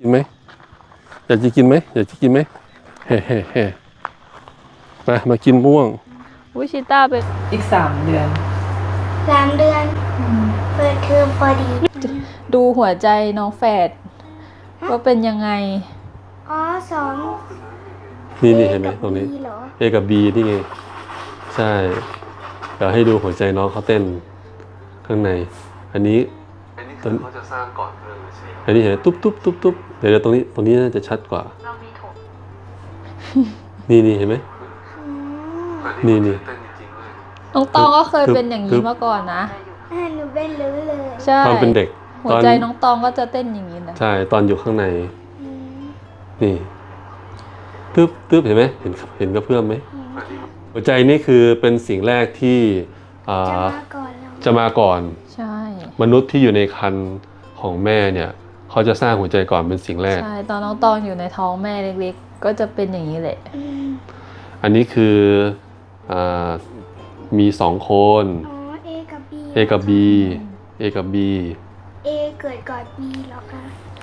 กินไหมอยากจะกินไหมอยากจะกินไหมเฮ่เฮ่เฮ่มามากินม่วงวิชิต้าเป็นอีกสามเดือน สามเดือนเปิดเทอมพอดี ดูหัวใจน้องแฝดว่าเป็นยังไง อ๋อสองนี่นี่เห็นไหมตรงนี้ B เหรอ A กับ B นี่ไง ใช่เดี๋ยวให้ดูหัวใจน้องเขาเต้นข้างใน อันนี้ อันนี้คือเขาจะสร้างก่อนเรื่องเลยใช่ไหมอันนี้เห็นไหมตุ๊บตุ๊บตุ๊บตุ๊บเดี๋ยวเดี๋ยวตรงนี้ตรงนี้น่าจะชัดกว่านี่นี่เห็นไหมอืมอันี่นี่เต้นจริงๆเลยน้องตองก็เคยคือเป็นอย่างคืนี้อมาก่อนนะ อ่าหนูเป็นรู้เลยใช่ตอนเป็นเด็กหัวตอนใจน้องตองก็จะเต้นอย่างนี้นะใช่ตอนอยู่ข้างใน อืมนี่ตึ๊บตึ๊บเห็นไหมเห็นเห็นกระเพื่อมไหมอันนี้หัวใจนี่คือเป็นสิ่งแรกที่อ่าจะมาก่อนเราจะมาก่อน ใช่ มนุษย์ที่อยู่ในครรภ์ของแม่เนี่ยเขาจะสร้างหัวใจก่อนเป็นสิ่งแรก ใช่ ตอนน้องตองอยู่ในท้องแม่เล็กๆ ก็จะเป็นอย่างนี้แหละอืมอันนี้คืออามีสองคน อ๋อ A กับ B A กับ B A กับ B A เกิดก่อน B เหรอคะ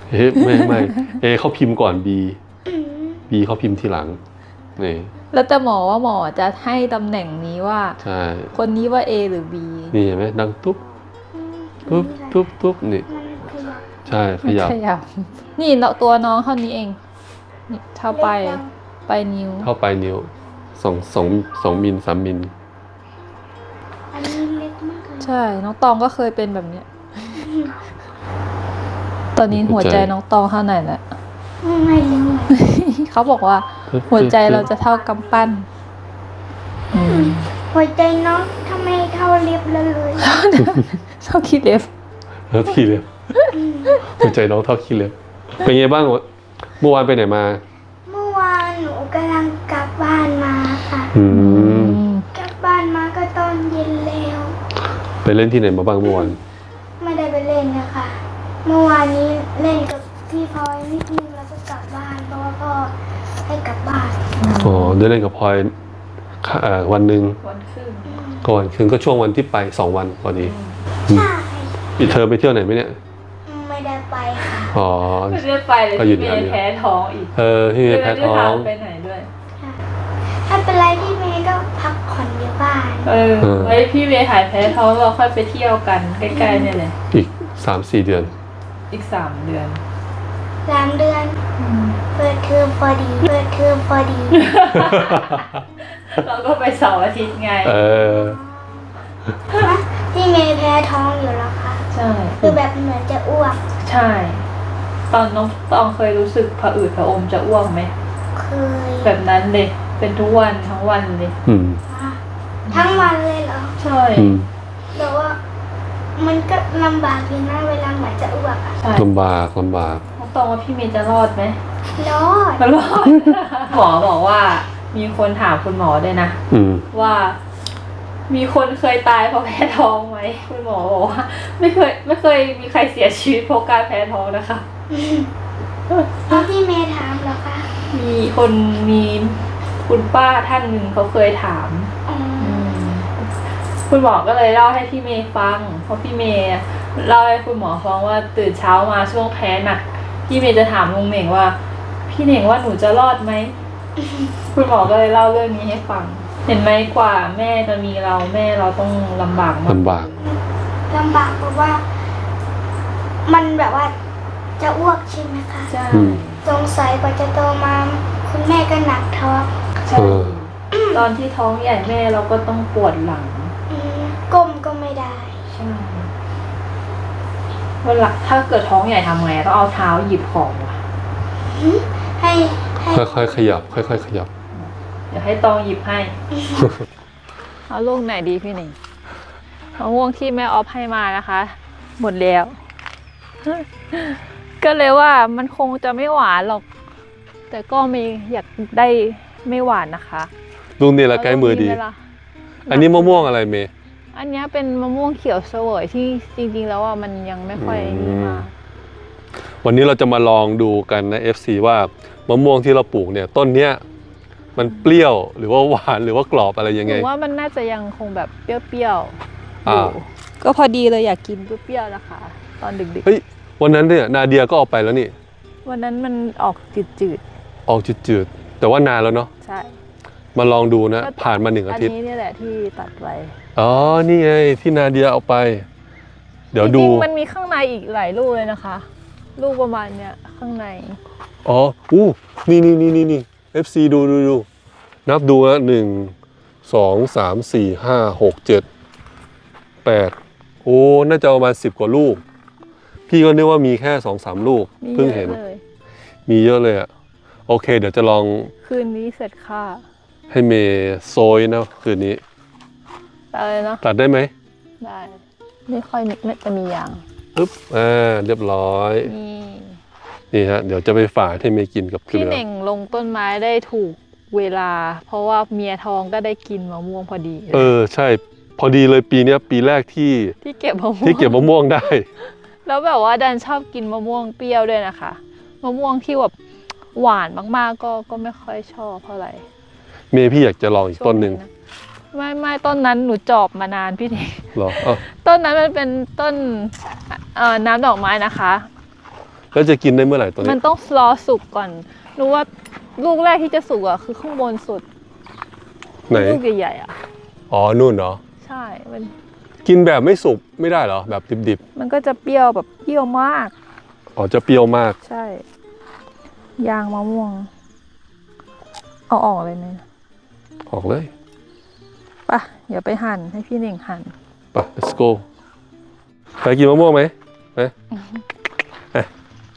เฮ้ยไม่ไม่ A เขาพิมพ์ก่อน B อืม B เขาพิมพ์ทีหลังนี่แล้วแต่หมอว่าหมอจะให้ตำแหน่งนี้ว่า ใช่ คนนี้ว่า A หรือ B นี่เห็นไหมดังตุ๊บ อืมตุ๊บตุ๊บตุ๊บนี่มันขยับใช่ขยับขยับ นี่เนาะตัวน้องเท่านี้เองนี่เท่าไปเล็กจังไปนิ้ว เท่าปลายนิ้วสองสองสองมิลสามมิลอันนี้เล็กมากเลยใช่ น้องตองก็เคยเป็นแบบเนี้ย ตอนนี้หัวใจน้องตองเท่าไหร่ละไม่รู้เขาบอกว่า หัวใจเราจะเท่ากำปั้นอืมหัวใจน้องทำไมเท่าเล็บเลยเลยเท่าคิดเล็บแล้วขี้เล็บหัวใจน้องเท่าขี้เล็บเป็นไงบ้างวะเมื่อวานไปไหนมา เมื่อวานหนูกำลังกลับบ้านมาค่ะอืมกลับบ้านมาก็ตอนเย็นแล้วไปเล่นที่ไหนมาบ้างเมื่อวานไม่ได้ไปเล่นนะคะเมื่อวานนี้เล่นกับพี่พลอยนิดนึงแล้วก็กลับบ้านเพราะว่าพ่อให้กลับบ้านอ๋อได้เล่นกับพลอยค่ะเอ่อ วันหนึ่งวันครึ่งก่อนคืนก็ช่วงวันที่ไปสองวันพอดีใช่อีเธอไปเที่ยวไหนไหมเนี่ยไม่ได้ไปค่ะอ๋อไม่ได้ไปเลยก็อยู่พี่แถเมวนี้ย์แพ้ท้องอีกเออที่มีแพ้ท้องไม่ได้พาไปไหนด้วยถ้าเป็นไรพี่เมย์ก็พักผ่อนอยู่บ้านเออเออไว้พี่เมย์หายแพ้ท้องเราค่อยไปเที่ยวกันใกล้ๆเนี่ยเลยอีกสามสี่เดือน อีกสามเดือนสามเดือน เปิดเทอมพอดี เปิดเทอมพอดี เราก็ไปเสาร์อาทิตย์ไง เออ พี่เมย์แพ้ท้องอยู่แล้วค่ะ ใช่ คือแบบเหมือนจะอ้วก ใช่ ตอนน้องตองเคยรู้สึกผะอืดผะอมจะอ้วกไหม เคย แบบนั้นเลย เป็นทุกวันทั้งวันเลย อืม ทั้งวันเลยเหรอ ใช่ อืมแต่ว่า มันก็ลำบากอยู่นะเวลาเหมือนจะอ้วกอะ ใช่ลำบากลำบาก น้องตองว่าพี่เมย์จะรอดไหม รอดรอดหมอบอกว่า มีคนถามคุณหมอด้วยนะอืม ว่า มีคนเคยตายเพราะแพ้ท้องไหมคุณหมอบอกว่า ไม่เคย ไม่เคยมีใครเสียชีวิตเพราะการแพ้ท้องนะคะแล้วพี่เมย์ถามเหรอคะมีคนมีคุณป้าท่านหนึ่งเขาเคยถาม อ๋อคุณหมอก็เลยเล่าให้พี่เมย์ฟัง เพราะพี่เมย์เล่าให้คุณหมอฟังว่าตื่นเช้ามาช่วงแพ้หนักพี่เมย์จะถามลุงเหน่งว่า พี่เหน่งว่าหนูจะรอดไหมคุณหมอก็เลยเล่าเรื่องนี้ให้ฟัง เห็นไหมกว่าแม่จะมีเราแม่เราต้องลำบากมากลำบาก ลำบากเพราะว่า มันแบบว่าจะอ้วกใช่ไหมคะใช่อืม สงสัยกว่าจะโตมา คุณแม่ก็หนักท้องใช่เออ ตอนที่ท้องใหญ่แม่เราก็ต้องปวดหลัง อืมก้มก็ไม่ได้ ใช่เวลาถ้าเกิดท้องใหญ่ทำไงต้องเอาเท้าหยิบของว่ะ ให้ให้ค่อยๆขยับ ค่อยๆขยับ เดี๋ยวให้ตองหยิบให้ เอาลูกไหนดีพี่หนิงมะม่วงที่แม่ออฟให้มานะคะ หมดแล้ว ก็เลยว่ามันคงจะไม่หวานหรอก แต่ก็ไม่อยากได้ไม่หวานนะคะลุงนี่ละใกล้มือดี เาลูกนี้ไหล่ะ อันนี้มะม่วงอะไรเมย์ อันเนี้ยเป็นมะม่วงเขียวเสวยที่จริงๆ แล้วอะมันยังไม่ค่อยอืม นี่มากวันนี้เราจะมาลองดูกันนะ FC ว่า มะม่วงที่เราปลูกเนี่ยต้นเนี้ยมันเปรี้ยวหรือว่าหวานหรือว่ากรอบอะไรยังหไงนูว่ามันน่าจะยังคงแบบเปรี้ยวๆอ่า ยู่ก็พอดีเลยอยากกิน เปรี้ยวๆนะคะ ตอนดึกเฮ้ยวันนั้นเนี่ยนาเดียก็เอาไปแล้วนี่วันนั้นมันออกจืดออกจืดๆแต่ว่านานแล้วเนาะๆ ใช่ มาลองดูนะก็ผ่านมาหนึ่งอาอันทิตย์นี้นี่แหละที่ตัดไว้อ๋อนี่ไงที่นาเดียเอาไป เดี๋ยวจดูริงๆมันมีข้างในอีกหลายลูกเลยนะคะ ลูกประมาณเนี้ยข้างใน อ๋อ อู้ นี่นี่นี่นี่นี่ FC ดูดูดู นับดูนะหนึ่ง สอง สาม สี่ ห้า หก เจ็ด แปด โอ้ น่าจะประมาณสิบกว่าลูก พี่ก็นึกว่ามีแค่สองสามลูก มีเพิ่งเยเห็นอะเลยมีเยอะเลยอะโอเค เดี๋ยวจะลองคืนนี้เสร็จค่ะให้เมย์โซยนะ คืนนี้ตัดเลยเนาะตัดได้ไหมได้ ไม่ค่อยไม่จะมียาง ปึ๊บอ่าเรียบร้อยนี่นี่ฮะเดี๋ยวจะไปฝากให้เมย์กินกับเกพี่ลือเน่งลงต้นไม้ได้ถูกเวลา เพราะว่าเมียทองก็ได้กินมะม่วงพอดีเออใช่ พอดีเลยปีเนี้ยปีแรกที่ที่เก็บมะม่วงที่เก็บมะม่วงได้ แล้วแบบว่าดันชอบกินมะม่วงเปรี้ยวด้วยนะคะมะม่วงที่แบบหวานมากๆก็ก็ไม่ค่อยชอบเท่าไหร่เมย์พี่อยากจะลองอีกต้นหนึ่งช่วะไม่ไม่ต้นนั้นหนูจอบมานานพี่เน่งเหรอเอ้าต้นนั้นมันเป็นต้น เอ่อน้ำดอกไม้นะคะ แล้วจะกินได้เมื่อไหร่ตัวมันี้นต้องรอสุกก่อน รู้ว่าลูกแรกที่จะสุกอะคือข้างบนสุดไหนลูกใหญ่ๆอะ อ๋อนู่นเหรอใช่ มันกินแบบไม่สุกไม่ได้เหรอแบบดิบมันก็จะเปรี้ยวแบบเปรี้ยวมาก ๆอ๋อจะเปรี้ยวมาก ใช่ ยางมะม่วง เอาออกเลยเนี่ยออกเลยไปะเดี๋ยวไปหั่นให้พี่เน่งหั่น ไป let's go ไปกินมะม่วงไหมไป เอ๊ะ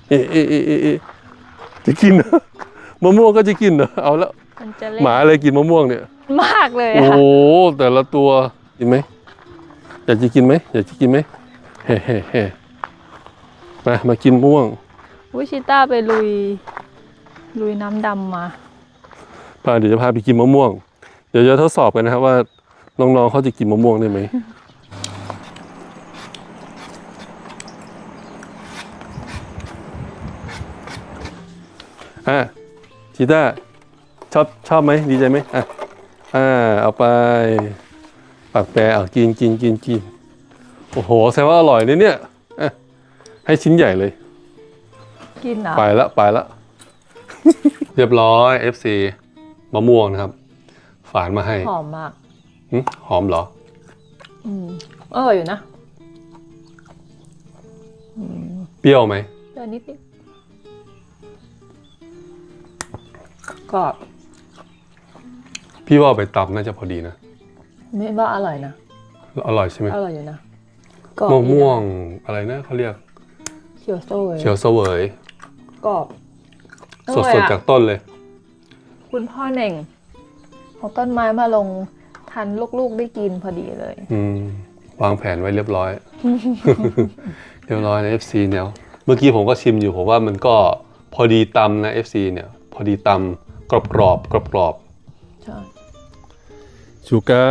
เอ๊ะเอ๊ะเอ๊ะเอ๊ะเอ๊ะจะกินเหรอมะม่วงก็จะกินเหรอเอาแล้วมันจะเล่นหมาอะไรกินมะม่วงเนี่ย มากเลยโอ้อะโหแต่ละตัวกินไหมอยากจะกินไหมอยากจะกินไหมเฮ้เฮ้เฮ้มามากินมะม่วง วิชิต้าไปลุย ลุยน้ำดำมา พาเดี๋ยวจะพาไปกินมะม่วง เดี๋ยวจะทดสอบกันนะครับว่าน้องๆเขาจะกินมะม่วงได้ไหม อะชีต้าชอบชอบไหมดีใจไหมอะอ่าเอาไปปากแปรเอากินกินกินกินโอ้โหแสดงว่าอร่อยเลยเนี่ยอะให้ชิ้นใหญ่เลย กินเหรอไปละไปละ เรียบร้อย FC มะม่วงนะครับ ฝานมาให้หอมมากหึหอมเหรอ อืมอร่อยอยู่นะเปรี้ยวไหมเดี๋ยวนิดนิด กรอบพี่ว่าเอาไปตำน่าจะพอดีนะ ไม่ว่าอร่อยนะ อร่อยใช่ไหมอร่อยอยู่นะกรอบมะม่วงดีนอะไรนะเขาเรียกะเขียวโซ่เลยเขียวเสวย กรอบอสร่อยดอะๆจากต้นเลย คุณพ่อเน่งเอาต้นไม้มาลงทันลูกๆได้กินพอดีเลย อืมวางแผนไว้เรียบร้อย เรียบร้อยนะ FC เนี่ยเมื่อกี้ผมก็ชิมอยู่ผมว่ามันก็พอดีตำนะ FC เนี่ย พอดีตำ กรอบกรอบกรอบกรอบๆใช่ชูก้า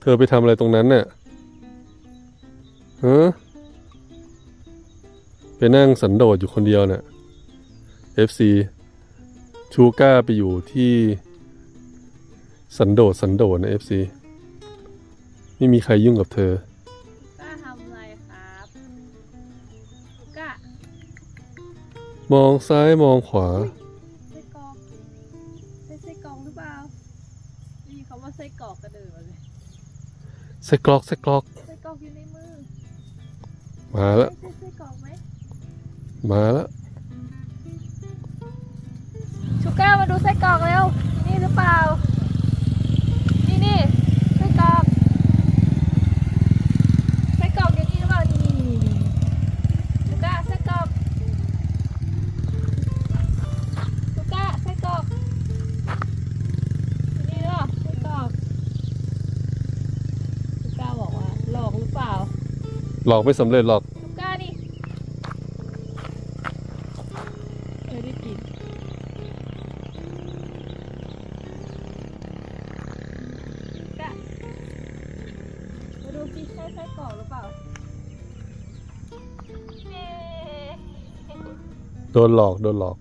เธอไปทำอะไรตรงนั้นเนี่ยฮะไปนั่งสันโดษอยู่คนเดียวเนี่ย FC ชูก้าไปอยู่ที่สันโดษสันโดษนะ FC ไม่มีใครยุ่งกับเธอ ก้าทำอะไรครับก้ามองซ้ายมองขวาไส้กรอกกระเดิดมาเลยใส่กรอกใส่กรอกไส้กรอกอยู่ในมือ มาแล้ว ใช่ไส้กรอกไหมมาแล้ว ชูก้ามาดูไส้กรอกเร็วนี่หรือเปล่า หลอกไม่สำเร็จหรอกลูก้าดิไม่ได้กินลูก้ามาดูสิใช่ไส้กรอกหรือเปล่าเย้ โดนหลอกโดนหลอก